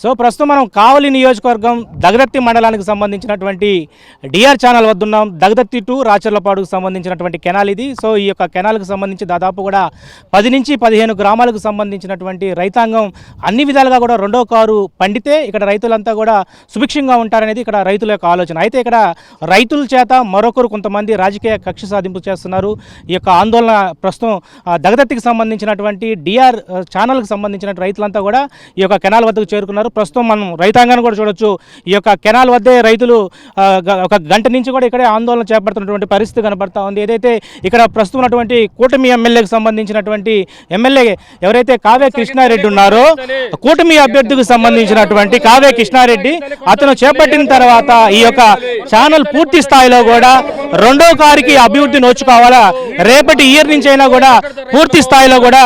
So ప్రస్తుతం మనం కావలి నియోజకవర్గం దగదత్తి మండలానికి సంబంధించినటువంటి డిఆర్ ఛానల్ వద్ద ఉన్నాం. దగదత్తి టు రాచర్లపాడుకు సంబంధించినటువంటి కెనాల్ ఇది. సో ఈ యొక్క కెనాల్కి సంబంధించి దాదాపు కూడా పది నుంచి పదిహేను గ్రామాలకు సంబంధించినటువంటి రైతాంగం అన్ని విధాలుగా కూడా రెండో కారు పండితే ఇక్కడ రైతులంతా కూడా సుభిక్షంగా ఉంటారనేది ఇక్కడ రైతుల యొక్క ఆలోచన. అయితే ఇక్కడ రైతుల చేత మరొకరు కొంతమంది రాజకీయ కక్ష సాధింపు చేస్తున్నారు. ఈ యొక్క ఆందోళన ప్రస్తుతం దగదత్తికి సంబంధించినటువంటి డిఆర్ ఛానల్కి సంబంధించిన రైతులంతా కూడా ఈ యొక్క కెనాల్ వద్దకు చేరుకున్నారు. ప్రస్తుతం మనం రైతాంగాన్ని కూడా చూడొచ్చు. ఈ యొక్క కెనాల్ వద్దే రైతులు ఒక గంట నుంచి కూడా ఇక్కడే ఆందోళన చేపడుతున్నటువంటి పరిస్థితి కనబడతా ఉంది. ఏదైతే ఇక్కడ ప్రస్తుతం ఉన్నటువంటి కూటమి ఎమ్మెల్యేకి సంబంధించినటువంటి ఎమ్మెల్యే ఎవరైతే కావ్య కృష్ణారెడ్డి ఉన్నారో కూటమి అభ్యర్థికి సంబంధించినటువంటి కావ్య కృష్ణారెడ్డి అతను చేపట్టిన తర్వాత ఈ యొక్క ఛానల్ పూర్తి స్థాయిలో కూడా రెండో కారికి అభివృద్ధి నోచుకోవాలా రేపటి ఇయర్ నుంచి అయినా కూడా పూర్తి స్థాయిలో కూడా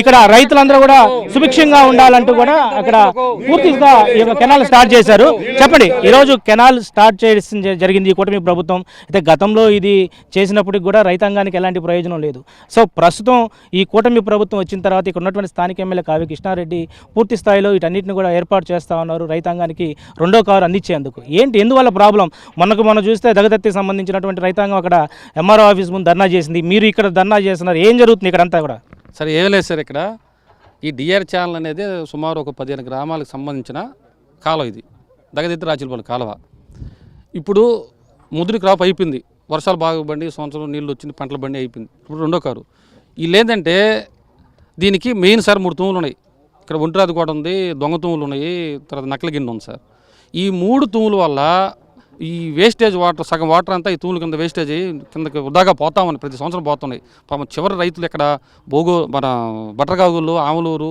ఇక్కడ రైతులందరూ కూడా సుభిక్షంగా ఉండాలంటూ కూడా అక్కడ పూర్తిగా ఈ యొక్క కెనాల్ స్టార్ట్ చేశారు. చెప్పండి ఈరోజు కెనాల్ స్టార్ట్ చేసిన జరిగింది ఈ కూటమి ప్రభుత్వం. అయితే గతంలో ఇది చేసినప్పటికి కూడా రైతాంగానికి ఎలాంటి ప్రయోజనం లేదు. సో ప్రస్తుతం ఈ కూటమి ప్రభుత్వం వచ్చిన తర్వాత ఇక్కడ ఉన్నటువంటి స్థానిక ఎమ్మెల్యే కావ్య కృష్ణారెడ్డి పూర్తి స్థాయిలో వీటన్నిటిని కూడా ఏర్పాటు చేస్తా ఉన్నారు రైతాంగానికి రెండో కారు అందించేందుకు. ఏంటి ఎందువల్ల ప్రాబ్లం? మొన్నకు మనం చూస్తే దగదత్తికి సంబంధించినటువంటి రైతాంగం అక్కడ ఎంఆర్ఓ ఆఫీస్ ముందు ధర్నా చేసింది. మీరు ఇక్కడ ధర్నా చేస్తున్నారు. ఏం జరుగుతుంది ఇక్కడ అంతా కూడా? సరే ఏం లేదు సార్ ఇక్కడ. ఈ డిఆర్ ఛానల్ అనేది సుమారు ఒక పదిహేను గ్రామాలకు సంబంధించిన కాలువ ఇది. దగదిద్ద రాచిలపల్లి కాలువ. ఇప్పుడు ముదురు క్రాప్ అయిపోయింది. వర్షాలు బాగా బండి సంవత్సరం నీళ్ళు వచ్చింది పంటల బండి అయిపోయింది. ఇప్పుడు రెండో కారు. వీళ్ళు ఏంటంటే దీనికి మెయిన్ సార్ మూడు తూములు ఉన్నాయి. ఇక్కడ ఒంటరాది కూడా ఉంది దొంగ తూములు ఉన్నాయి తర్వాత నక్కల గిన్నె ఉంది సార్. ఈ మూడు తూముల వల్ల ఈ వేస్టేజ్ వాటర్ సగం వాటర్ అంతా ఈ తూములు కింద వేస్టేజ్ అయ్యి కిందకి వృధాగా పోతామని ప్రతి సంవత్సరం పోతున్నాయి. పాపం చివరి రైతులు ఇక్కడ బోగు మన బట్టరగాగులు ఆములూరు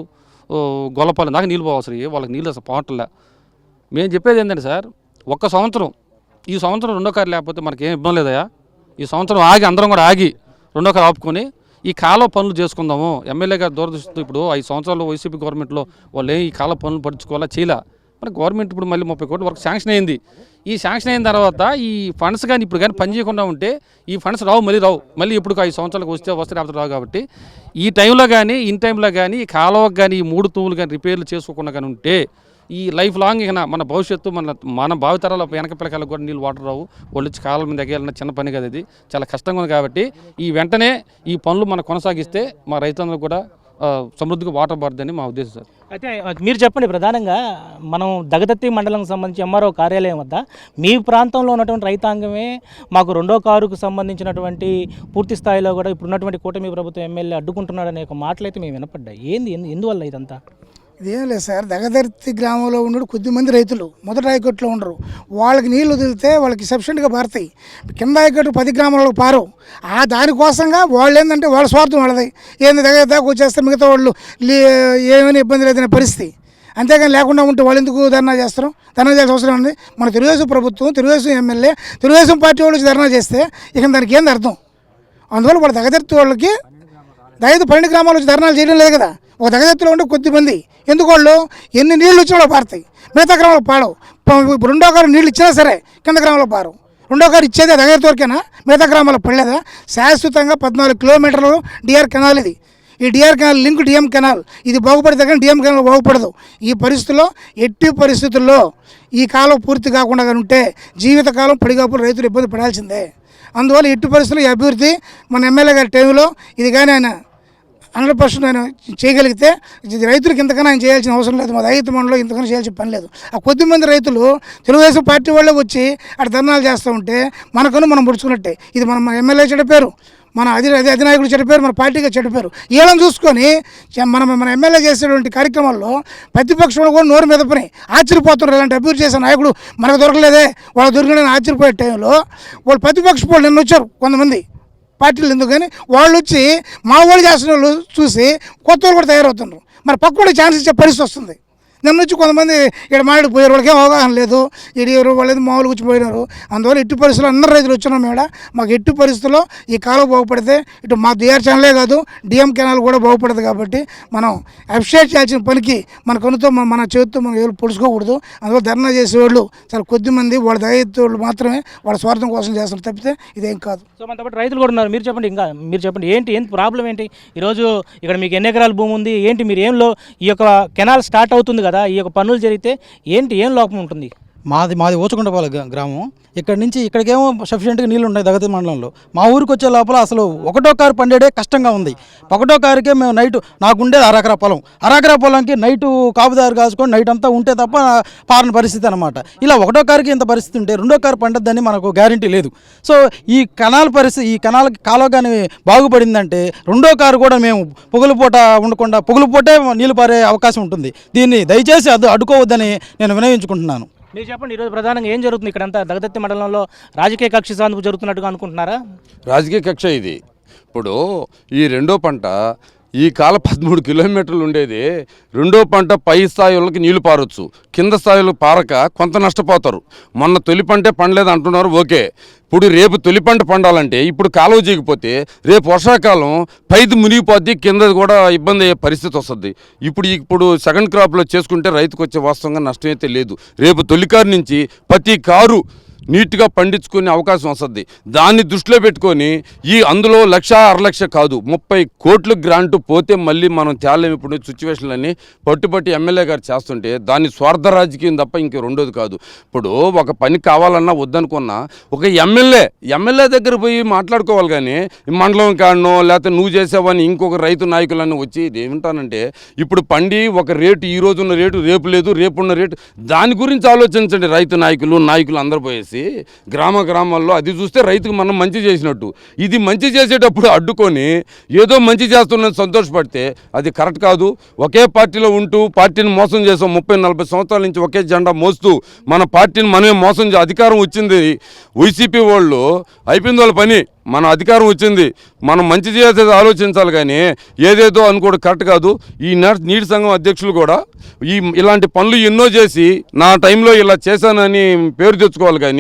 ఓ, గొల్లపల్లి దాకా నీళ్ళు పోవాల్సి వాళ్ళకి నీళ్ళు అసలు పోవట్లే. మేము చెప్పేది ఏంటంటే సార్ ఒక్క సంవత్సరం ఈ సంవత్సరం రెండో కారు లేకపోతే మనకి ఏం ఇబ్బంది లేదయా ఈ సంవత్సరం ఆగి అందరం కూడా ఆగి రెండో కారు ఆపుకొని ఈ కాల పనులు చేసుకుందాము. ఎమ్మెల్యే గారు దూరదృష్టితో ఇప్పుడు ఐదు సంవత్సరాలు వైసీపీ గవర్నమెంట్లో వాళ్ళు ఏం ఈ కాల పనులు పడుచుకోవాలా చేయలే. మరి గవర్నమెంట్ ఇప్పుడు మళ్ళీ ముప్పై కోట్ల వరకు శాంక్షన్ అయింది. ఈ శాంక్షన్ అయిన తర్వాత ఈ ఫండ్స్ కానీ ఇప్పుడు కానీ పని చేయకుండా ఉంటే ఈ ఫండ్స్ రావు మళ్ళీ రావు. మళ్ళీ ఇప్పుడు ఐదు సంవత్సరాలకు వస్తే వస్తే లేకపోతే రావు కాబట్టి ఈ టైంలో కానీ ఇన్ టైంలో కానీ ఈ కాలువకు కానీ ఈ మూడు తూములు కానీ రిపేర్లు చేసుకోకుండా కానీ ఉంటే ఈ లైఫ్ లాంగ్ ఇక మన భవిష్యత్తు మన మన భావితరాల వెనక పిల్లకాయలకు కూడా నీళ్ళు వాటర్ రావు. వాళ్ళు వచ్చి కాలం మీద ఎగేయాలన్న చిన్న పని కదా ఇది. చాలా కష్టంగా ఉంది కాబట్టి ఈ వెంటనే ఈ పనులు మనం కొనసాగిస్తే మా రైతులందరూ కూడా సమృద్ధిగా వాటర్ పడుతుందని మా ఉద్దేశం సార్. అయితే మీరు చెప్పండి ప్రధానంగా మనం దగదత్తి మండలం సంబంధించి ఎంఆర్ఓ కార్యాలయం వద్ద మీ ప్రాంతంలో ఉన్నటువంటి రైతాంగమే మాకు రెండో కారుకు సంబంధించినటువంటి పూర్తి స్థాయిలో కూడా ఇప్పుడు ఉన్నటువంటి కూటమి ప్రభుత్వం ఎమ్మెల్యే అడ్డుకుంటున్నాడనే ఒక మాటలు అయితే మేము వినపడ్డాయి. ఏంది ఎందువల్ల ఇదంతా? ఇదేం లేదు సార్. దగదర్తి గ్రామంలో ఉన్న కొద్దిమంది రైతులు మొదటి ఆయకట్టులో ఉండరు. వాళ్ళకి నీళ్ళు వదిలితే వాళ్ళకి సఫిషియెంట్గా పారుతాయి కింద ఆయకట్టు పది గ్రామాలకు పారు. ఆ దానికోసంగా వాళ్ళు ఏంటంటే వాళ్ళ స్వార్థం వాళ్ళది. ఏంది దగ్గర దాకా వచ్చేస్తే మిగతా వాళ్ళు ఏమైనా ఇబ్బంది లేదనే పరిస్థితి. అంతేగాని లేకుండా ఉంటే వాళ్ళు ఎందుకు ధర్నా చేస్తారు? ధర్నా చేయాల్సిన అవసరం ఉంది మన తెలుగుదేశం ప్రభుత్వం తెలుగుదేశం ఎమ్మెల్యే తెలుగుదేశం పార్టీ వాళ్ళు ధర్నా చేస్తే ఇక దానికి ఏంది అర్థం? అందువల్ల వాళ్ళ దగదర్తి వాళ్ళకి దయచేసి పన్నెండు గ్రామాలు వచ్చి ధర్నాలు చేయడం లేదు కదా. ఒక దగదత్తులో ఉంటే కొద్దిమంది ఎందుకోళ్ళు ఎందుకు వాళ్ళు? ఎన్ని నీళ్ళు వచ్చినా పారుతాయి. మిగతా గ్రామాలు పాడవు ఇప్పుడు రెండో గారు నీళ్ళు ఇచ్చినా సరే కింద గ్రామంలో పారు రెండో గారు ఇచ్చేదే దగ్గర వరకేనా? మిగతా గ్రామాల్లో పడలేదా? శాశ్వతంగా పద్నాలుగు కిలోమీటర్లు డిఆర్ కెనాల్ ఇది. ఈ DR canal link DM canal. ఇది బాగుపడితే కానీ డిఎం కెనాల్ బాగుపడదు. ఈ పరిస్థితుల్లో ఎట్టి పరిస్థితుల్లో ఈ కాలం పూర్తి కాకుండా కానీ ఉంటే జీవితకాలం పడిగాపులు రైతులు ఇబ్బంది పడాల్సిందే. అందువల్ల ఎట్టి పరిస్థితుల్లో ఈ అభివృద్ధి మన ఎమ్మెల్యే గారి టైంలో ఇది కానీ ఆయన హండ్రెడ్ పర్సెంట్ ఆయన చేయగలిగితే ఇది రైతులకు ఇంతకన్నా ఆయన చేయాల్సిన అవసరం లేదు. మా రైతు మండలో ఇంతకన్నా చేయాల్సిన పని లేదు. ఆ కొద్దిమంది రైతులు తెలుగుదేశం పార్టీ వాళ్ళే వచ్చి అటు ధర్నాలు చేస్తూ ఉంటే మనకను మనం పుడుచుకున్నట్టే ఇది మన మన ఎమ్మెల్యే చెడిపోయారు మన అధి అధి అధినాయకులు చెడిపోయారు మన పార్టీగా చెడిపోయారు వీళ్ళని చూసుకొని మనం మన మన ఎమ్మెల్యే చేసేటువంటి కార్యక్రమాల్లో ప్రతిపక్షంలో కూడా నోరు మీద పని ఆశ్చర్యపోతున్నారు. ఇలాంటి అభివృద్ధి చేసే నాయకుడు మనకు దొరకలేదే. వాళ్ళు దొరికిన ఆశ్చర్యపోయే టైంలో వాళ్ళు ప్రతిపక్ష వాళ్ళు నిన్న వచ్చారు కొంతమంది. పార్టీలు ఎందుకు కానీ వాళ్ళు వచ్చి మా వాళ్ళు చేస్తున్న వాళ్ళు చూసి కొత్త వాళ్ళు కూడా తయారవుతున్నారు. మరి పక్క కూడా ఛాన్స్ ఇచ్చే పరిస్థితి వస్తుంది. నిన్న నుంచి కొంతమంది ఇక్కడ మాట్లాడి పోయారు వాళ్ళకి ఏం అవగాహన లేదు. ఇది ఎవరు మామూలుగా మామూలు వచ్చి పోయినారు అందువల్ల ఎట్టి పరిస్థితుల్లో అందరు రైతులు వచ్చినాం మేడ. మాకు ఎట్టి పరిస్థితుల్లో ఈ కాలం బాగుపడితే ఇటు మా డిఆర్ ఛానలే కాదు డిఎం కెనాల్ కూడా బాగుపడదు కాబట్టి మనం అప్షేట్ చేయాల్సిన పనికి మన కనుతో మన- మన చేతితో మనం ఎవరు పొడుచుకోకూడదు. అందువల్ల ధర్నా చేసేవాళ్ళు చాలా కొద్ది మంది వాళ్ళ దయతో మాత్రమే వాళ్ళ స్వార్థం కోసం చేస్తారు తప్పితే ఇదేం కాదు. సో మన రైతులు కూడా ఉన్నారు. మీరు చెప్పండి ఇంకా మీరు చెప్పండి ఏంటి ఏంటి ప్రాబ్లం ఏంటి? ఈరోజు ఇక్కడ మీకు ఎన్ని ఎకరాల భూమి ఉంది? ఏంటి మీరు ఏంలో ఈ యొక్క కెనాల్ స్టార్ట్ అవుతుంది కదా ఈ యొక్క పనులు జరిగితే ఏంటి ఏం లోపం ఉంటుంది? మాది మాది ఊచకుండపాల గ్రా- గ్రామం. ఇక్కడ నుంచి ఇక్కడికేమో సఫిషియెంట్గా నీళ్ళు ఉన్నాయి దగతి మండలంలో. మా ఊరికి వచ్చే లోపల అసలు ఒకటో కారు పండేడే కష్టంగా ఉంది. ఒకటో కారుకే మేము నైట్ నాకు ఉండేది అరకరా పొలం. అరకరా పొలంకి నైటు కాపుదారు కాసుకొని నైట్ అంతా ఉంటే తప్ప పారని పరిస్థితి అనమాట ఇలా ఒకటో కారుకి ఇంత పరిస్థితి ఉంటే రెండో కారు పండద్దని మనకు గ్యారంటీ లేదు. సో ఈ కణాల పరిస్థితి ఈ కణాలకి కాలువ కానీ బాగుపడిందంటే రెండో కారు కూడా మేము పొగులు పూట ఉండకుండా పొగులు పూటే నీళ్ళు పారే అవకాశం ఉంటుంది. దీన్ని దయచేసి అది అడ్డుకోవద్దని నేను వినయించుకుంటున్నాను మీరు చెప్పండి ఈరోజు ప్రధానంగా ఏం జరుగుతుంది? ఇక్కడంతా దగదత్తి మండలంలో రాజకీయ కక్ష సాధనకు జరుగుతున్నట్టుగా అనుకుంటున్నారా? రాజకీయ కక్ష ఇది. ఇప్పుడు ఈ రెండో పంట ఈ కాల పదమూడు కిలోమీటర్లు ఉండేది. రెండో పంట పై స్థాయిలకి నీళ్ళు పారొచ్చు. కింద స్థాయిలో పారక కొంత నష్టపోతారు. మొన్న తొలి పంటే పండలేదు అంటున్నారు ఓకే. ఇప్పుడు రేపు తొలి పంట పండాలంటే ఇప్పుడు కాలువ చేయకపోతే రేపు వర్షాకాలం పైది మునిగిపోద్ది కింద కూడా ఇబ్బంది అయ్యే పరిస్థితి వస్తుంది. ఇప్పుడు ఇప్పుడు సెకండ్ క్రాప్లో చేసుకుంటే రైతుకు వచ్చే వాస్తవంగా నష్టం అయితే లేదు. రేపు తొలికారు నుంచి ప్రతి కారు నీట్గా పండించుకునే అవకాశం వస్తుంది. దాన్ని దృష్టిలో పెట్టుకొని ఈ అందులో లక్ష అర లక్ష కాదు ముప్పై కోట్లు గ్రాంట్ పోతే మళ్ళీ మనం తేలేం ఇప్పుడు సిచ్యువేషన్లన్నీ పట్టుపట్టి ఎమ్మెల్యే గారు చేస్తుంటే దాన్ని స్వార్థ రాజకీయం తప్ప ఇంక రెండోది కాదు. ఇప్పుడు ఒక పని కావాలన్నా వద్దనుకున్నా ఒక ఎమ్మెల్యే ఎమ్మెల్యే దగ్గర పోయి మాట్లాడుకోవాలి కానీ మండలం కాడనో లేకపోతే నువ్వు చేసావని ఇంకొక రైతు నాయకులన్నీ వచ్చి ఇది ఏమిటానంటే ఇప్పుడు పండి ఒక రేటు ఈ రోజు ఉన్న రేటు రేపు లేదు రేపు ఉన్న రేటు దాని గురించి ఆలోచించండి రైతు నాయకులు నాయకులు అందరు పోయేసి. గ్రామ గ్రామాల్లో అది చూస్తే రైతుకు మనం మంచి చేసినట్టు. ఇది మంచి చేసేటప్పుడు అడ్డుకొని ఏదో మంచి చేస్తున్నది సంతోషపడితే అది కరెక్ట్ కాదు. ఒకే పార్టీలో ఉంటూ పార్టీని మోసం చేసాం ముప్పై నలభై సంవత్సరాల నుంచి ఒకే జెండా మోస్తూ మన పార్టీని మనమే మోసం అధికారం వచ్చింది. వైసీపీ వాళ్ళు అయిపోయింది వాళ్ళ పని. మన అధికారం వచ్చింది. మనం మంచి చేసేది ఆలోచించాలి కానీ ఏదేదో అనుకోవడం కరెక్ట్ కాదు. ఈ నీటి సంఘం అధ్యక్షులు కూడా ఈ ఇలాంటి పనులు ఎన్నో చేసి నా టైంలో ఇలా చేశానని పేరు తెచ్చుకోవాలి కానీ